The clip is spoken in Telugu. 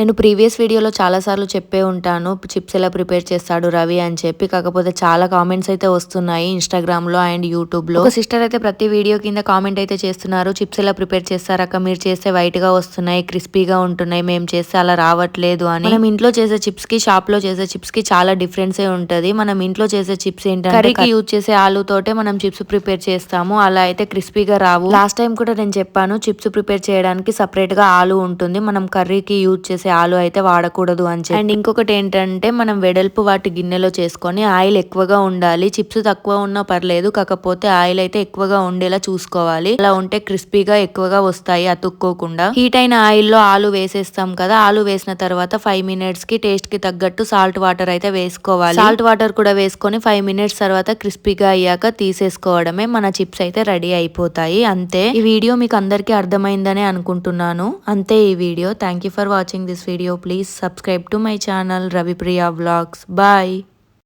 నేను ప్రీవియస్ వీడియోలో చాలా సార్లు చెప్పే ఉంటాను చిప్స్ ఎలా ప్రిపేర్ చేస్తాడు రవి? అని చెప్పి. కాకపోతే చాలా కామెంట్స్ అయితే వస్తున్నాయి ఇన్స్టాగ్రామ్లో అండ్ యూట్యూబ్లో. ఒక సిస్టర్ అయితే ప్రతి వీడియో కింద కామెంట్ అయితే చేస్తున్నారు చిప్స్ ఎలా ప్రిపేర్ చేస్తారక్క మీరు చేస్తే వైట్గా వస్తున్నాయి క్రిస్పీగా ఉంటున్నాయి మేము చేస్తే అలా రావట్లేదు అని. మనం ఇంట్లో చేసే చిప్స్కి షాప్లో చేసే చిప్స్కి చాలా డిఫరెన్స్ ఉంటది. మనం ఇంట్లో చేసే చిప్స్ ఏంటంటే కర్రీకి యూజ్ చేసే ఆలు తోటే మనం చిప్స్ ప్రిపేర్ చేస్తాము. అలా అయితే క్రిస్పీగా రావు. లాస్ట్ టైం కూడా నేను చెప్పాను చిప్స్ ప్రిపేర్ చేయడానికి సపరేట్గా ఆలు ఉంటుంది మనం కర్రీకి యూజ్ చేసే ఆలు అయితే వాడకూడదు అని చెప్పి. అండ్ ఇంకొకటి ఏంటంటే మనం వెడల్పు వాటి గిన్నెలో చేసుకొని ఆయిల్ ఎక్కువగా ఉండాలి. చిప్స్ తక్కువ ఉన్నా పర్లేదు కాకపోతే ఆయిల్ అయితే ఎక్కువగా ఉండేలా చూసుకోవాలి. అలా ఉంటే క్రిస్పీగా ఎక్కువగా వస్తాయి అతుక్కోకుండా. హీట్ అయిన ఆయిల్లో ఆలు వేసేస్తాం కదా ఆలు వేసిన తర్వాత ఫైవ్ మినిట్స్కి టేస్ట్కి తగ్గట్టు సాల్ట్ వాటర్ అయితే వేసుకోవాలి. సాల్ట్ వాటర్ కూడా వేసుకొని ఫైవ్ మినిట్స్ తర్వాత క్రిస్పీగా అయ్యాక తీసేసుకోవడమే మన చిప్స్ అయితే రెడీ అయిపోతాయి. అంతే. ఈ వీడియో మీకు అందరికీ అర్థమైందనే అనుకుంటున్నాను. అంతే ఈ video. Thank you for watching this this video. Please subscribe to my channel Ravi Priya Vlogs. Bye.